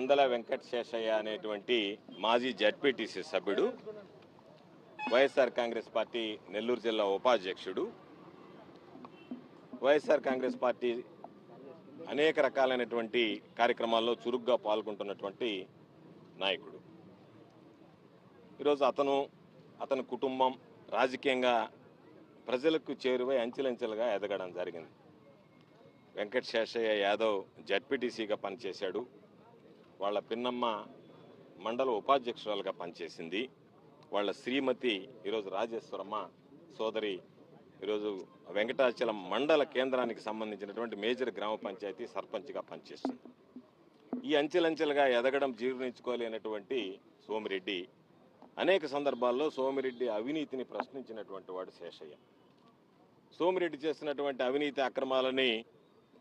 మందల వెంకట శేషయ్య అనేటువంటి మాజీ జడ్పీటీసీ సభ్యుడు వైఎస్ఆర్ కాంగ్రెస్ పార్టీ నెల్లూరు జిల్లా ఉపాధ్యక్షుడు. వైఎస్ఆర్ కాంగ్రెస్ పార్టీ అనేక రకాలైనటువంటి కార్యక్రమాల్లో చురుగ్గా పాల్గొంటున్నటువంటి నాయకుడు. ఈరోజు అతను అతని కుటుంబం రాజకీయంగా ప్రజలకు చేరువై అంచెలంచెలుగా ఎదగడం జరిగింది. వెంకట శేషయ్య యాదవ్ జడ్పీటీసీగా పనిచేశాడు. వాళ్ళ పిన్నమ్మ మండల ఉపాధ్యక్షురాలుగా పనిచేసింది. వాళ్ళ శ్రీమతి ఈరోజు రాజేశ్వరమ్మ సోదరి ఈరోజు వెంకటాచలం మండల కేంద్రానికి సంబంధించినటువంటి మేజర్ గ్రామ పంచాయతీ సర్పంచ్గా పనిచేస్తుంది. ఈ అంచెలంచెలుగా ఎదగడం జీర్ణించుకోలేనటువంటి సోమిరెడ్డి అనేక సందర్భాల్లో సోమిరెడ్డి అవినీతిని ప్రశ్నించినటువంటి వాడు శేషయ్య. సోమిరెడ్డి చేసినటువంటి అవినీతి అక్రమాలని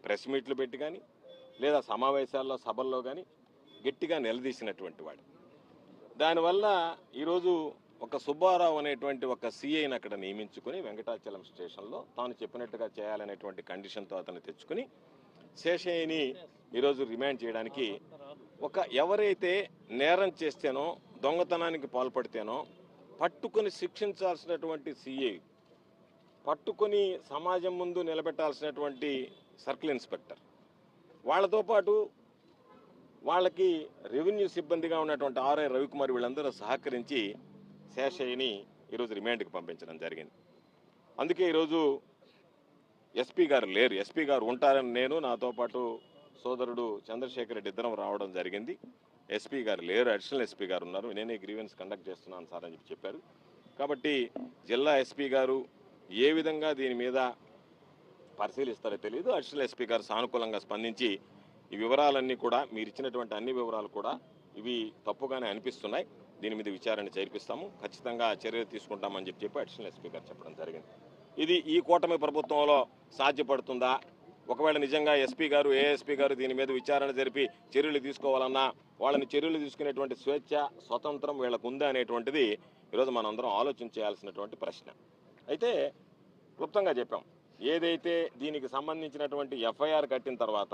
ప్రెస్ మీట్లు పెట్టి కానీ లేదా సమావేశాల్లో సభల్లో కానీ గట్టిగా నిలదీసినటువంటి వాడు. దానివల్ల ఈరోజు ఒక సుబ్బారావు అనేటువంటి ఒక సీఐని అక్కడ నియమించుకుని వెంకటాచలం స్టేషన్లో తాను చెప్పినట్టుగా చేయాలనేటువంటి కండిషన్తో అతను తెచ్చుకుని శేషయ్యని ఈరోజు రిమాండ్ చేయడానికి ఒక ఎవరైతే నేరం చేస్తేనో దొంగతనానికి పాల్పడితేనో పట్టుకొని శిక్షించాల్సినటువంటి సీఐ పట్టుకొని సమాజం ముందు నిలబెట్టాల్సినటువంటి సర్కిల్ ఇన్స్పెక్టర్ వాళ్ళతో పాటు వాళ్ళకి రెవెన్యూ సిబ్బందిగా ఉన్నటువంటి ఆర్ఐ రవికుమార్ వీళ్ళందరూ సహకరించి శేషయ్యని ఈరోజు రిమాండ్కి పంపించడం జరిగింది. అందుకే ఈరోజు ఎస్పీ గారు లేరు. ఎస్పీ గారు ఉంటారని నేను నాతో పాటు సోదరుడు చంద్రశేఖర్ రెడ్డి ఇద్దరం రావడం జరిగింది. ఎస్పీ గారు లేరు. అడిషనల్ ఎస్పీ గారు ఉన్నారు. నేనే గ్రీవెన్స్ కండక్ట్ చేస్తున్నాను సార్ అని చెప్పి చెప్పారు. కాబట్టి జిల్లా ఎస్పీ గారు ఏ విధంగా దీని మీద పరిశీలిస్తారో తెలియదు అడిషనల్ ఎస్పీ గారు సానుకూలంగా స్పందించి ఈ వివరాలన్నీ కూడా మీరు ఇచ్చినటువంటి అన్ని వివరాలు కూడా ఇవి తప్పుగానే అనిపిస్తున్నాయి. దీని మీద విచారణ చేర్పిస్తాము ఖచ్చితంగా చర్యలు తీసుకుంటామని చెప్పి చెప్పి అడిషనల్ ఎస్పీ గారు చెప్పడం జరిగింది. ఇది ఈ కూటమి ప్రభుత్వంలో సాధ్యపడుతుందా? ఒకవేళ నిజంగా ఎస్పీ గారు ఏఎస్పీ గారు దీని మీద విచారణ జరిపి చర్యలు తీసుకోవాలన్నా వాళ్ళని చర్యలు తీసుకునేటువంటి స్వేచ్ఛ స్వతంత్రం వీళ్ళకు ఉందా అనేటువంటిది ఈరోజు మనందరం ఆలోచన చేయాల్సినటువంటి ప్రశ్న. అయితే క్లుప్తంగా చెప్పాం. ఏదైతే దీనికి సంబంధించినటువంటి ఎఫ్ఐఆర్ కట్టిన తర్వాత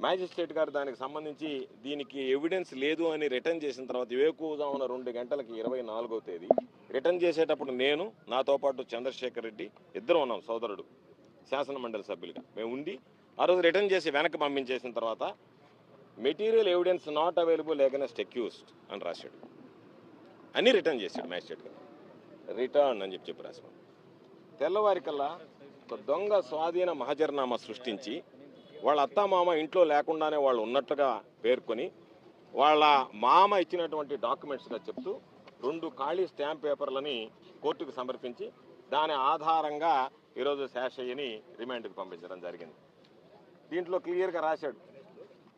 మ్యాజిస్ట్రేట్ గారు దానికి సంబంధించి దీనికి ఎవిడెన్స్ లేదు అని రిటర్న్ చేసిన తర్వాత వివేకూజామున రెండు గంటలకి ఇరవై నాలుగో తేదీ. రిటర్న్ చేసేటప్పుడు నేను నాతో పాటు చంద్రశేఖర్ రెడ్డి ఇద్దరు ఉన్నాం సోదరుడు శాసన మండలి సభ్యులుగా. మేము ఉండి ఆ రోజు రిటర్న్ చేసి వెనక్కి పంపించేసిన తర్వాత material evidence not available against accused అని రాశాడు. అని రిటర్న్ చేశాడు మ్యాజిస్ట్రేట్ గారు. రిటర్న్ అని చెప్పి చెప్పి రాశాడు. తెల్లవారికల్లా ఒక దొంగ స్వాధీన మహజర్నామా సృష్టించి వాళ్ళ అత్త మామ ఇంట్లో లేకుండానే వాళ్ళు ఉన్నట్టుగా పేర్కొని వాళ్ళ మామ ఇచ్చినటువంటి డాక్యుమెంట్స్గా చెప్తూ రెండు ఖాళీ స్టాంప్ పేపర్లని కోర్టుకు సమర్పించి దాని ఆధారంగా ఈరోజు శాషయ్యని రిమాండ్కి పంపించడం జరిగింది. దీంట్లో క్లియర్గా రాశాడు.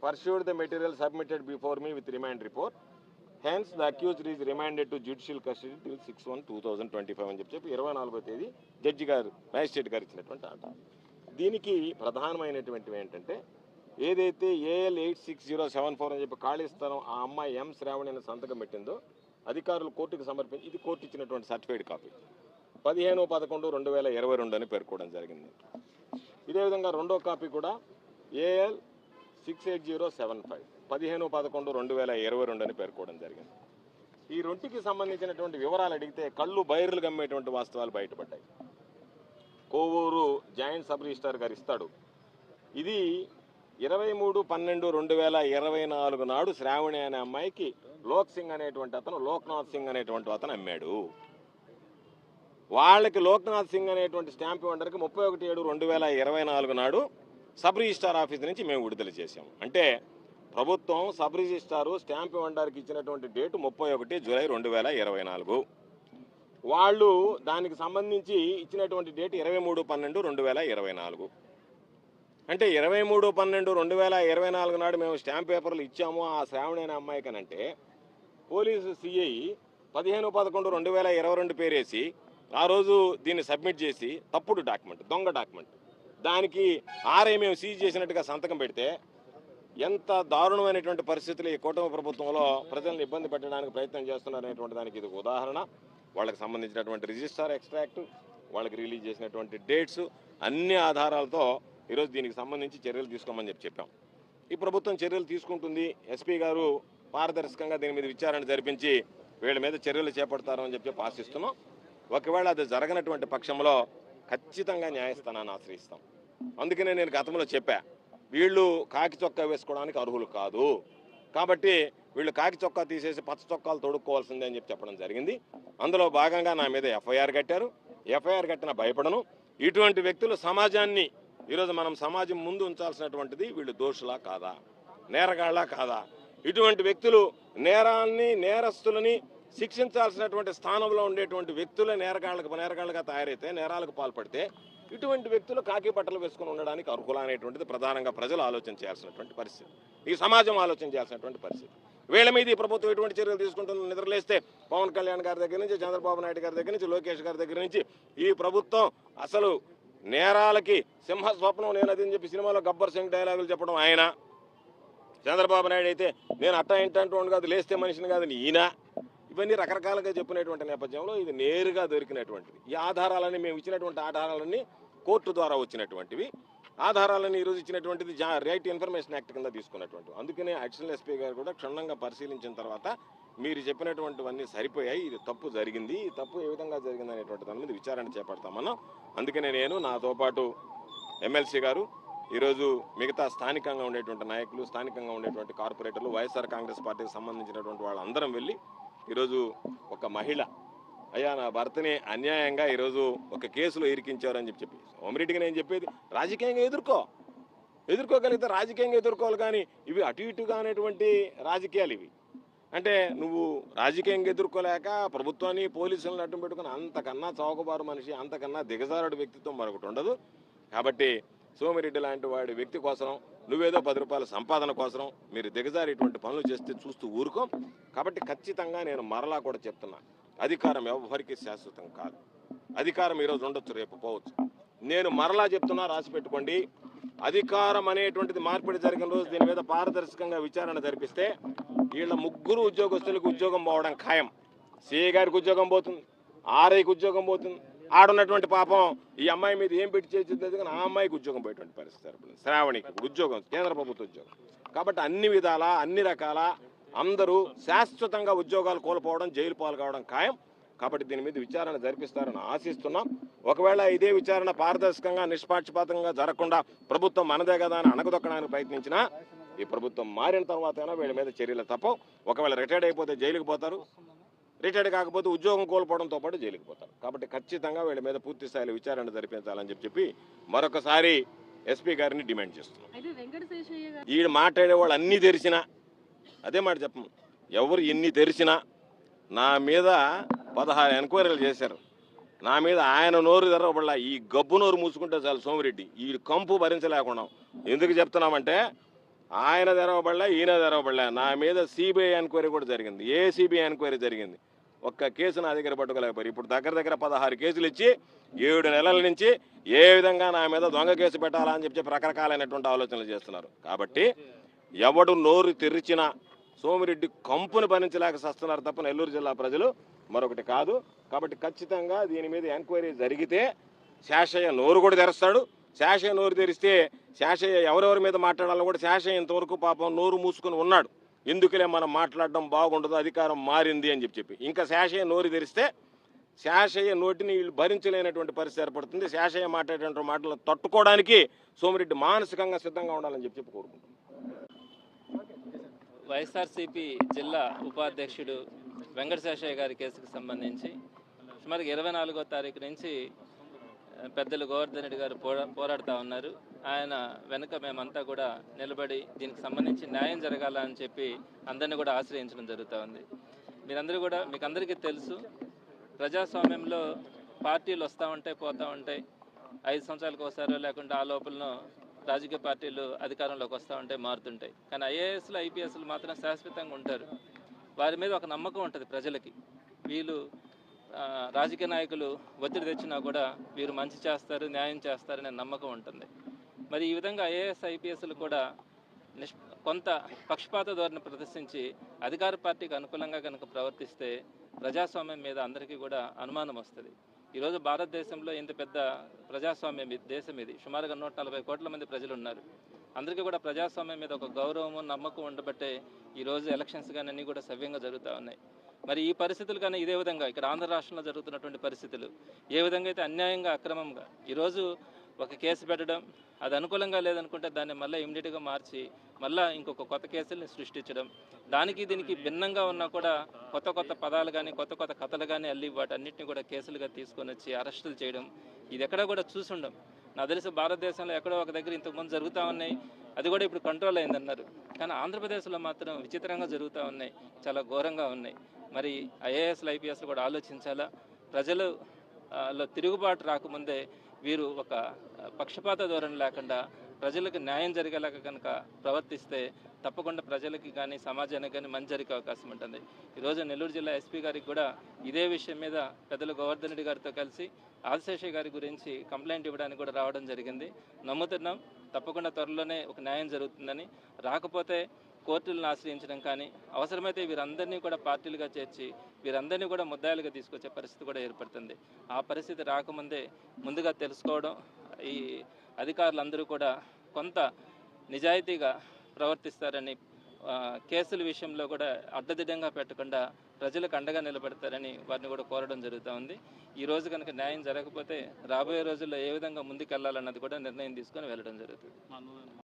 Perused the material submitted before me with remand report. Hence the accused is remanded to judicial custody till six one two thousand twenty five అని చెప్పి చెప్పి ఇరవై నాలుగో తేదీ జడ్జి గారు మ్యాజిస్ట్రేట్ గారు ఇచ్చినటువంటి ఆట. దీనికి ప్రధానమైనటువంటివి ఏంటంటే ఏదైతే AL eight six zero seven four అని చెప్పి ఖాళీ స్థలం ఆ అమ్మాయి ఎం శ్రావణి అని సంతకం పెట్టిందో అధికారులు కోర్టుకు సమర్పించి ఇది కోర్టు ఇచ్చినటువంటి సర్టిఫైడ్ కాపీ. పదిహేను పదకొండు రెండు వేల ఇరవై రెండు అని పేర్కోవడం జరిగింది. ఇదే విధంగా రెండో కాపీ కూడా AL six eight zero seven five పదిహేను పదకొండు రెండు వేల ఇరవై రెండు అని పేర్కోవడం జరిగింది. ఈ రెంటికి సంబంధించినటువంటి వివరాలు అడిగితే కళ్ళు బైర్లు గమ్మేటువంటి వాస్తవాలు బయటపడ్డాయి. కోవూరు జాయింట్ సబ్ రిజిస్టార్ గారు ఇస్తాడు. ఇది ఇరవై మూడు పన్నెండు రెండు వేల ఇరవై నాలుగు నాడు శ్రావణి అనే అమ్మాయికి లోక్ సింగ్ అనేటువంటి అతను లోక్నాథ్ సింగ్ అనేటువంటి అతను అమ్మాడు. వాళ్ళకి లోక్నాథ్ సింగ్ అనేటువంటి స్టాంప్ ఇవ్వడానికి ముప్పై ఒకటి ఏడు రెండు వేల ఇరవై నాలుగు నాడు సబ్ రిజిస్టార్ ఆఫీస్ నుంచి మేము విడుదల చేసాం అంటే ప్రభుత్వం సబ్ రిజిస్టారు స్టాంప్ ఇవ్వడానికి ఇచ్చినటువంటి డేటు ముప్పై ఒకటి జూలై రెండు వేల ఇరవై నాలుగు. వాళ్ళు దానికి సంబంధించి ఇచ్చినటువంటి డేట్ ఇరవై మూడు పన్నెండు రెండు వేల ఇరవై నాలుగు. అంటే ఇరవై మూడు పన్నెండు రెండు వేల ఇరవై నాలుగు నాడు మేము స్టాంప్ పేపర్లు ఇచ్చాము ఆ శ్రావణి అనే అమ్మాయికనంటే పోలీసు సిఐ పదిహేను పదకొండు రెండు వేల ఇరవై రెండు పేరేసి ఆ రోజు దీన్ని సబ్మిట్ చేసి తప్పుడు డాక్యుమెంట్ దొంగ డాక్యుమెంట్. దానికి ఆర్ఐ మేము సీజ్ చేసినట్టుగా సంతకం పెడితే ఎంత దారుణమైనటువంటి పరిస్థితులు ఈ కూటమి ప్రభుత్వంలో ప్రజలను ఇబ్బంది పెట్టడానికి ప్రయత్నం చేస్తున్నారనేటువంటి దానికి ఇది ఉదాహరణ. వాళ్ళకి సంబంధించినటువంటి రిజిస్టార్ ఎక్స్ట్రాక్ట్ వాళ్ళకి రిలీజ్ చేసినటువంటి డేట్స్ అన్ని ఆధారాలతో ఈరోజు దీనికి సంబంధించి చర్యలు తీసుకోమని చెప్పి చెప్పాం. ఈ ప్రభుత్వం చర్యలు తీసుకుంటుంది. ఎస్పీ గారు పారదర్శకంగా దీని మీద విచారణ జరిపించి వీళ్ళ మీద చర్యలు చేపడతారు అని చెప్పి ఆశిస్తున్నాం. ఒకవేళ అది జరగనటువంటి పక్షంలో ఖచ్చితంగా న్యాయస్థానాన్ని ఆశ్రయిస్తాం. అందుకనే నేను గతంలో చెప్పా వీళ్ళు కాకి చొక్కా వేసుకోవడానికి అర్హులు కాదు. కాబట్టి వీళ్ళు కాకి చొక్కా తీసేసి పచ్చ చొక్కాలు తొడుక్కోవాల్సిందే అని చెప్పి చెప్పడం జరిగింది. అందులో భాగంగా నా మీద ఎఫ్ఐఆర్ కట్టారు. ఎఫ్ఐఆర్ కట్టిన భయపడను. ఇటువంటి వ్యక్తులు సమాజాన్ని ఈరోజు మనం సమాజం ముందు ఉంచాల్సినటువంటిది వీళ్ళు దోషులా కాదా? నేరగాళ్ళ కాదా? ఇటువంటి వ్యక్తులు నేరాన్ని నేరస్తులని శిక్షించాల్సినటువంటి స్థానంలో ఉండేటువంటి వ్యక్తులే నేరగాళ్ళకు నేరగాళ్ళగా తయారైతే నేరాలకు పాల్పడితే ఇటువంటి వ్యక్తులు కాకి బట్టలు వేసుకుని ఉండడానికి అర్హులు అనేటువంటిది ప్రధానంగా ప్రజలు ఆలోచన చేయాల్సినటువంటి పరిస్థితి. ఈ సమాజం ఆలోచన చేయాల్సినటువంటి పరిస్థితి. వీళ్ళ మీద ఈ ప్రభుత్వం ఎటువంటి చర్యలు తీసుకుంటుందని నిద్రలేస్తే పవన్ కళ్యాణ్ గారి దగ్గర నుంచి చంద్రబాబు నాయుడు గారి దగ్గర నుంచి లోకేష్ గారి దగ్గర నుంచి ఈ ప్రభుత్వం అసలు నేరాలకి సింహ స్వప్నం నేను అది అని చెప్పి సినిమాలో గబ్బర్ సింగ్ డైలాగులు చెప్పడం ఆయన. చంద్రబాబు నాయుడు అయితే నేను అట్ట ఏంటంటూ కాదు లేస్తే మనిషిని కాదు ఈయన. ఇవన్నీ రకరకాలుగా చెప్పినటువంటి నేపథ్యంలో ఇది నేరుగా దొరికినటువంటిది. ఈ ఆధారాలన్నీ మేము ఇచ్చినటువంటి ఆధారాలన్నీ కోర్టు ద్వారా వచ్చినటువంటివి. ఆధారాలను ఈరోజు ఇచ్చినటువంటిది జా రైట్ ఇన్ఫర్మేషన్ యాక్ట్ కింద తీసుకున్నటువంటి అందుకనే అడిషనల్ ఎస్పీ గారు కూడా క్షుణ్ణంగా పరిశీలించిన తర్వాత మీరు చెప్పినటువంటివన్నీ సరిపోయాయి ఇది తప్పు జరిగింది. ఈ తప్పు ఏ విధంగా జరిగింది అనేటువంటి దాని మీద విచారణ చేపడతామన్నాం. అందుకనే నేను నాతో పాటు ఎమ్మెల్సీ గారు ఈరోజు మిగతా స్థానికంగా ఉండేటువంటి నాయకులు స్థానికంగా ఉండేటువంటి కార్పొరేటర్లు వైఎస్ఆర్ కాంగ్రెస్ పార్టీకి సంబంధించినటువంటి వాళ్ళందరం వెళ్ళి ఈరోజు ఒక మహిళ అయ్యా నా భర్తని అన్యాయంగా ఈరోజు ఒక కేసులో ఇరికించారని చెప్పి చెప్పి. సోమిరెడ్డికి నేను చెప్పేది రాజకీయంగా ఎదుర్కో. ఎదుర్కోగలిగితే రాజకీయంగా ఎదుర్కోవాలి కానీ ఇవి అటు ఇటుగా అనేటువంటి రాజకీయాలు ఇవి. అంటే నువ్వు రాజకీయంగా ఎదుర్కోలేక ప్రభుత్వాన్ని పోలీసులను అడ్డం పెట్టుకుని అంతకన్నా చౌకబారు మనిషి అంతకన్నా దిగజారుడు వ్యక్తిత్వం మరొకటి ఉండదు. కాబట్టి సోమిరెడ్డి లాంటి వాడి వ్యక్తి కోసం నువ్వేదో పది రూపాయల సంపాదన కోసం మీరు దిగజారి ఇటువంటి పనులు చేస్తే చూస్తూ ఊరుకోం. కాబట్టి ఖచ్చితంగా నేను మరలా కూడా చెప్తున్నా అధికారం ఎవరికి శాశ్వతం కాదు. అధికారం ఈరోజు ఉండొచ్చు రేపు పోవచ్చు. నేను మరలా చెప్తున్నా రాసి పెట్టుకోండి. అధికారం అనేటువంటిది మార్పిడి జరిగిన రోజు దీని మీద పారదర్శకంగా విచారణ జరిపిస్తే వీళ్ళ ముగ్గురు ఉద్యోగస్తులకు ఉద్యోగం పోవడం ఖాయం. సిఏ గారికి ఉద్యోగం పోతుంది ఆర్ఐకి ఉద్యోగం పోతుంది. ఆడున్నటువంటి పాపం ఈ అమ్మాయి మీద ఏం పెట్టి చేసింది కానీ ఆ అమ్మాయికి ఉద్యోగం పోయేటువంటి పరిస్థితి శ్రావణికి ఉద్యోగం కేంద్ర ప్రభుత్వ ఉద్యోగం. కాబట్టి అన్ని విధాల అన్ని రకాల అందరూ శాశ్వతంగా ఉద్యోగాలు కోల్పోవడం జైలు పాలు కావడం ఖాయం. కాబట్టి దీని మీద విచారణ జరిపిస్తారని ఆశిస్తున్నాం. ఒకవేళ ఇదే విచారణ పారదర్శకంగా నిష్పాక్షపాతంగా జరగకుండా ప్రభుత్వం మనదే కదా అని అణగదొక్కడానికి ప్రయత్నించినా ఈ ప్రభుత్వం మారిన తర్వాతైనా వీళ్ళ మీద చర్యలు తప్పవు. ఒకవేళ రిటైర్డ్ అయిపోతే జైలుకి పోతారు. రిటైర్డ్ కాకపోతే ఉద్యోగం కోల్పోవడంతో పాటు జైలుకి పోతారు. కాబట్టి ఖచ్చితంగా వీళ్ళ మీద పూర్తి స్థాయిలో విచారణ జరిపించాలని చెప్పి మరొకసారి ఎస్పీ గారిని డిమాండ్ చేస్తున్నాం. ఈడు మాట్లాడే వాళ్ళు అన్నీ తెరిచినా అదే మాట చెప్పము ఎవరు ఎన్ని తెరిచినా నా మీద పదహారు ఎంక్వైరీలు చేశారు. నా మీద ఆయన నోరు తెరవబడలా ఈ గబ్బు నోరు మూసుకుంటే చాలు సోమిరెడ్డి. ఈ కంపు భరించలేకుండా. ఎందుకు చెప్తున్నామంటే ఆయన తెరవబడలే ఈయన తెరవబడలే. నా మీద సిబిఐ ఎంక్వైరీ కూడా జరిగింది. ఏ సిబిఐ ఎంక్వైరీ జరిగింది? ఒక్క కేసు నా దగ్గర పట్టుకోలేకపోయారు. ఇప్పుడు దగ్గర దగ్గర పదహారు కేసులు ఇచ్చి ఏడు నెలల నుంచి ఏ విధంగా నా మీద దొంగ కేసు పెట్టాలా అని చెప్పి రకరకాలైనటువంటి ఆలోచనలు చేస్తున్నారు. కాబట్టి ఎవడు నోరు తెరిచినా సోమిరెడ్డి కంపును భరించలేక సస్తున్నారు తప్ప నెల్లూరు జిల్లా ప్రజలు మరొకటి కాదు. కాబట్టి ఖచ్చితంగా దీని మీద ఎంక్వైరీ జరిగితే శాషయ్య నోరు కూడా తెరుస్తాడు. శాషయ్య నోరు తెరిస్తే శాషయ్య ఎవరెవరి మీద మాట్లాడాలో కూడా శాషయ్య ఇంతవరకు పాపం నోరు మూసుకుని ఉన్నాడు. ఎందుకులే మనం మాట్లాడడం బాగుండదు అధికారం మారింది అని చెప్పి చెప్పి. ఇంకా శాషయ్య నోరు తెరిస్తే శాషయ్య నోటిని వీళ్ళు భరించలేనటువంటి పరిస్థితి ఏర్పడుతుంది. శాషయ్య మాట్లాడేటువంటి మాటలు తట్టుకోవడానికి సోమిరెడ్డి మానసికంగా సిద్ధంగా ఉండాలని చెప్పి చెప్పి కోరుకుంటున్నాను వైఎస్ఆర్సీపీ జిల్లా ఉపాధ్యక్షుడు వెంకటశేషయ్య గారి కేసుకు సంబంధించి సుమారుగా ఇరవై నాలుగో తారీఖు నుంచి పెద్దలు గోవర్ధన్ రెడ్డి గారు పోరా పోరాడుతూ ఉన్నారు. ఆయన వెనుక మేమంతా కూడా నిలబడి దీనికి సంబంధించి న్యాయం జరగాల అని చెప్పి అందరినీ కూడా ఆశ్రయించడం జరుగుతూ ఉంది. మీరందరూ కూడా మీకు అందరికీ తెలుసు ప్రజాస్వామ్యంలో పార్టీలు వస్తూ ఉంటాయి పోతూ ఉంటాయి. ఐదు సంవత్సరాలకు ఒకసారి లేకుండా ఆ లోపలనో రాజకీయ పార్టీలు అధికారంలోకి వస్తూ ఉంటాయి మారుతుంటాయి. కానీ ఐఏఎస్లు ఐపీఎస్లు మాత్రం శాశ్వతంగా ఉంటారు. వారి మీద ఒక నమ్మకం ఉంటుంది ప్రజలకి. వీళ్ళు రాజకీయ నాయకులు ఒత్తిడి తెచ్చినా కూడా వీరు మంచి చేస్తారు న్యాయం చేస్తారనే నమ్మకం ఉంటుంది. మరి ఈ విధంగా ఐఏఎస్ ఐపీఎస్లు కూడా నిష్ కొంత పక్షపాత ధోరణి ప్రదర్శించి అధికార పార్టీకి అనుకూలంగా కనుక ప్రవర్తిస్తే ప్రజాస్వామ్యం మీద అందరికీ కూడా అనుమానం వస్తుంది. ఈరోజు భారతదేశంలో ఇంత పెద్ద ప్రజాస్వామ్యం ఇది- దేశం ఇది. సుమారుగా నూట నలభై కోట్ల మంది ప్రజలు ఉన్నారు అందరికీ కూడా ప్రజాస్వామ్యం మీద ఒక గౌరవము నమ్మకం ఉండబట్టే ఈరోజు ఎలక్షన్స్ కానీ అన్నీ కూడా సవ్యంగా జరుగుతూ ఉన్నాయి. మరి ఈ పరిస్థితులు కానీ ఇదే విధంగా ఇక్కడ ఆంధ్ర రాష్ట్రంలో జరుగుతున్నటువంటి పరిస్థితులు ఏ విధంగా అయితే అన్యాయంగా అక్రమంగా ఈరోజు ఒక కేసు పెట్టడం అది అనుకూలంగా లేదనుకుంటే దాన్ని మళ్ళీ ఇమీడియట్గా మార్చి మళ్ళీ ఇంకొక కొత్త కేసుల్ని సృష్టించడం. దానికి దీనికి భిన్నంగా ఉన్నా కూడా కొత్త కొత్త పదాలు కానీ కొత్త కొత్త కథలు కానీ అల్లి వాటన్నిటిని కూడా కేసులుగా తీసుకొని వచ్చి అరెస్టులు చేయడం. ఇది ఎక్కడ కూడా చూసుండం నాకు తెలిసి భారతదేశంలో ఎక్కడో ఒక దగ్గర ఇంతకుముందు జరుగుతూ ఉన్నాయి. అది కూడా ఇప్పుడు కంట్రోల్ అయిందన్నారు. కానీ ఆంధ్రప్రదేశ్లో మాత్రం విచిత్రంగా జరుగుతూ ఉన్నాయి. చాలా ఘోరంగా ఉన్నాయి. మరి ఐఏఎస్లు ఐపీఎస్లు కూడా ఆలోచించాలా? ప్రజలు తిరుగుబాటు రాకముందే వీరు ఒక పక్షపాత ధోరణి లేకుండా ప్రజలకు న్యాయం జరిగేలాగా కనుక ప్రవర్తిస్తే తప్పకుండా ప్రజలకి కానీ సమాజానికి కానీ మంచి జరిగే అవకాశం ఉంటుంది. ఈరోజు నెల్లూరు జిల్లా ఎస్పీ గారికి కూడా ఇదే విషయం మీద పెద్దలు గోవర్ధన్ రెడ్డి గారితో కలిసి ఆదిశేషయ్య గారి గురించి కంప్లైంట్ ఇవ్వడానికి కూడా రావడం జరిగింది. నమ్ముతున్నాం తప్పకుండా త్వరలోనే ఒక న్యాయం జరుగుతుందని. రాకపోతే కోర్టులను ఆశ్రయించడం కానీ అవసరమైతే వీరందరినీ కూడా పార్టీలుగా చేర్చి వీరందరినీ కూడా ముద్దాయిలుగా తీసుకొచ్చే పరిస్థితి కూడా ఏర్పడుతుంది. ఆ పరిస్థితి రాకముందే ముందుగా తెలుసుకోవడం ఈ అధికారులందరూ కూడా కొంత నిజాయితీగా ప్రవర్తిస్తారని కేసుల విషయంలో కూడా అడ్డదిడ్డంగా పెట్టకుండా ప్రజలకు అండగా నిలబెడతారని వారిని కూడా కోరడం జరుగుతూ ఉంది. ఈ రోజు కనుక న్యాయం జరగకపోతే రాబోయే రోజుల్లో ఏ విధంగా ముందుకెళ్ళాలన్నది కూడా నిర్ణయం తీసుకొని వెళ్ళడం జరుగుతుంది.